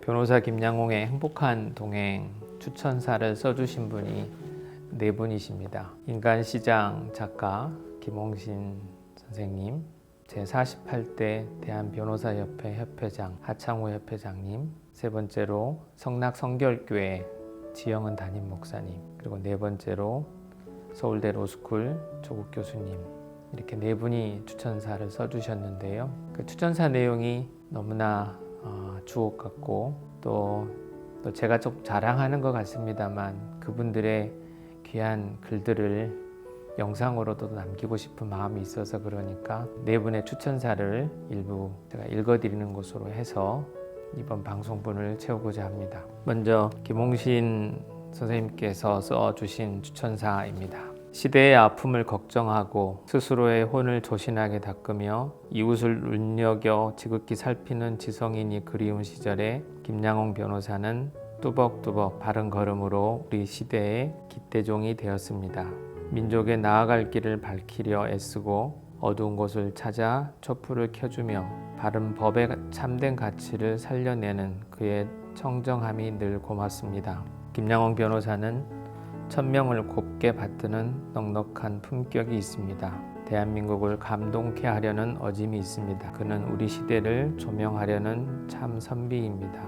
변호사 김양홍의 행복한 동행 추천사를 써주신 분이 네 분이십니다. 인간시장 작가 김홍신 선생님, 제48대 대한변호사협회 협회장 하창호 협회장님, 세 번째로 성낙 성결교회 지영은 담임 목사님, 그리고 네 번째로 서울대 로스쿨 조국 교수님 이렇게 네 분이 추천사를 써주셨는데요. 그 추천사 내용이 너무나 어, 주옥 같고 또, 또 제가 좀 자랑하는 것 같습니다만 그분들의 귀한 글들을 영상으로도 남기고 싶은 마음이 있어서 그러니까 네 분의 추천사를 일부 제가 읽어드리는 것으로 해서 이번 방송분을 채우고자 합니다. 먼저 김홍신 선생님께서 써주신 추천사입니다. 시대의 아픔을 걱정하고 스스로의 혼을 조신하게 닦으며 이웃을 눈여겨 지극히 살피는 지성인이 그리운 시절에 김양홍 변호사는 뚜벅뚜벅 바른 걸음으로 우리 시대의 기대종이 되었습니다. 민족의 나아갈 길을 밝히려 애쓰고 어두운 곳을 찾아 촛불을 켜주며 바른 법의 참된 가치를 살려내는 그의 청정함이 늘 고맙습니다. 김양홍 변호사는 천명을 곱게 받드는 넉넉한 품격이 있습니다. 대한민국을 감동케 하려는 어짐이 있습니다. 그는 우리 시대를 조명하려는 참 선비입니다.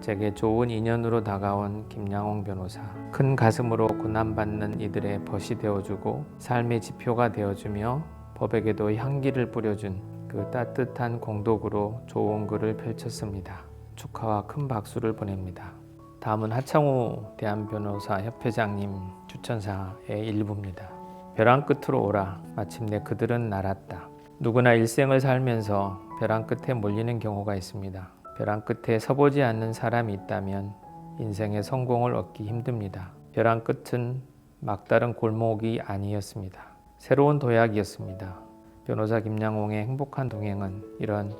제게 좋은 인연으로 다가온 김양홍 변호사. 큰 가슴으로 고난받는 이들의 벗이 되어주고 삶의 지표가 되어주며 법에게도 향기를 뿌려준 그 따뜻한 공덕으로 좋은 글을 펼쳤습니다. 축하와 큰 박수를 보냅니다. 다음은 하창우 대한변호사 협회장님 추천사의 일부입니다. 벼랑 끝으로 오라. 마침내 그들은 날았다. 누구나 일생을 살면서 벼랑 끝에 몰리는 경우가 있습니다. 벼랑 끝에 서보지 않는 사람이 있다면 인생의 성공을 얻기 힘듭니다. 벼랑 끝은 막다른 골목이 아니었습니다. 새로운 도약이었습니다. 변호사 김양홍의 행복한 동행은 이런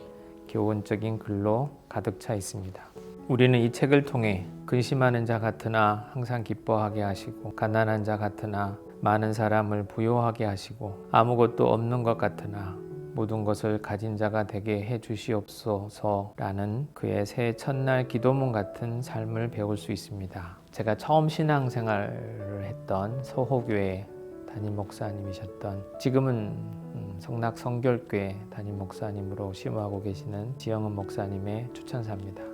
교훈적인 글로 가득 차 있습니다. 우리는 이 책을 통해 근심하는 자 같으나 항상 기뻐하게 하시고 가난한 자 같으나 많은 사람을 부요하게 하시고 아무것도 없는 것 같으나 모든 것을 가진 자가 되게 해 주시옵소서라는 그의 새 첫날 기도문 같은 삶을 배울 수 있습니다. 제가 처음 신앙생활을 했던 서호교회 담임 목사님이셨던 지금은 음, 성낙 성결교회 담임 목사님으로 심호하고 계시는 지영은 목사님의 추천사입니다.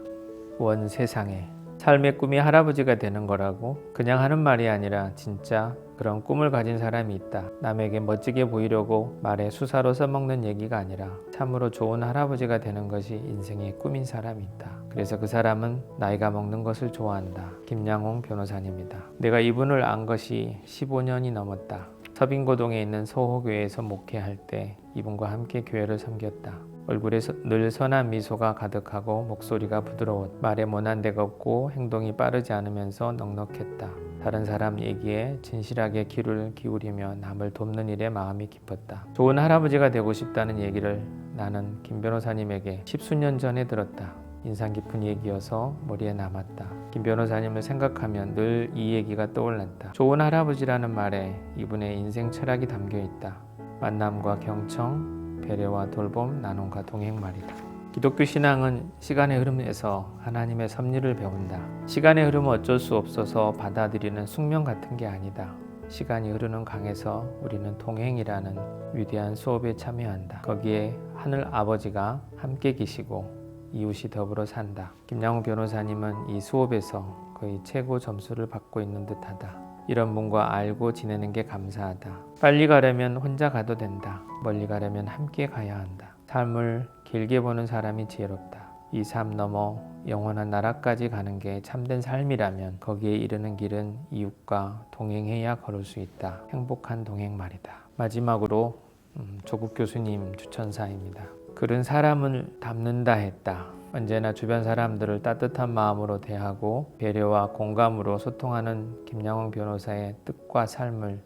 원 세상에 삶의 꿈이 할아버지가 되는 거라고 그냥 하는 말이 아니라 진짜 그런 꿈을 가진 사람이 있다. 남에게 멋지게 보이려고 말에 수사로 써먹는 얘기가 아니라 참으로 좋은 할아버지가 되는 것이 인생의 꿈인 사람이 있다. 그래서 그 사람은 나이가 먹는 것을 좋아한다. 김양홍 변호사님입니다. 내가 이분을 안 것이 15년이 넘었다. 서빙고동에 있는 소호교회에서 목회할 때 이분과 함께 교회를 섬겼다. 얼굴에 늘 선한 미소가 가득하고 목소리가 부드러웠. 말에 모난 데가 없고 행동이 빠르지 않으면서 넉넉했다. 다른 사람 얘기에 진실하게 귀를 기울이며 남을 돕는 일에 마음이 깊었다. 좋은 할아버지가 되고 싶다는 얘기를 나는 김 변호사님에게 십수년 전에 들었다. 인상 깊은 얘기여서 머리에 남았다. 김 변호사님을 생각하면 늘 이 얘기가 떠올랐다. 좋은 할아버지라는 말에 이분의 인생 철학이 담겨 있다. 만남과 경청, 배려와 돌봄, 나눔과 동행 말이다. 기독교 신앙은 시간의 흐름에서 하나님의 섭리를 배운다. 시간의 흐름은 어쩔 수 없어서 받아들이는 숙명 같은 게 아니다. 시간이 흐르는 강에서 우리는 동행이라는 위대한 수업에 참여한다. 거기에 하늘 아버지가 함께 계시고 이웃이 더불어 산다. 김양호 변호사님은 이 수업에서 거의 최고 점수를 받고 있는 듯하다. 이런 분과 알고 지내는 게 감사하다. 빨리 가려면 혼자 가도 된다. 멀리 가려면 함께 가야 한다. 삶을 길게 보는 사람이 지혜롭다. 이 삶 넘어 영원한 나라까지 가는 게 참된 삶이라면 거기에 이르는 길은 이웃과 동행해야 걸을 수 있다. 행복한 동행 말이다. 마지막으로 음, 조국 교수님 추천사입니다. 글은 사람을 담는다 했다. 언제나 주변 사람들을 따뜻한 마음으로 대하고 배려와 공감으로 소통하는 김양홍 변호사의 뜻과 삶을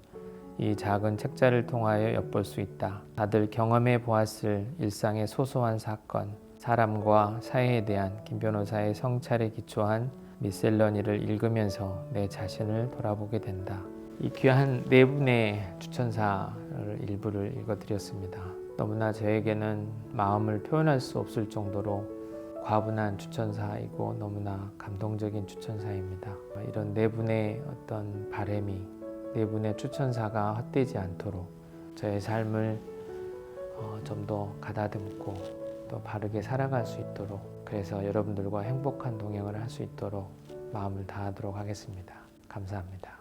이 작은 책자를 통하여 엿볼 수 있다. 다들 경험해 보았을 일상의 소소한 사건, 사람과 사회에 대한 김 변호사의 성찰에 기초한 미셀러니를 읽으면서 내 자신을 돌아보게 된다. 이 귀한 네 분의 추천사를 일부를 읽어드렸습니다. 너무나 저에게는 마음을 표현할 수 없을 정도로 과분한 추천사이고 너무나 감동적인 추천사입니다. 이런 네 분의 어떤 바램이 네 분의 추천사가 헛되지 않도록 저의 삶을 어, 좀더 가다듬고 또 바르게 살아갈 수 있도록 그래서 여러분들과 행복한 동행을 할 수 있도록 마음을 다하도록 하겠습니다. 감사합니다.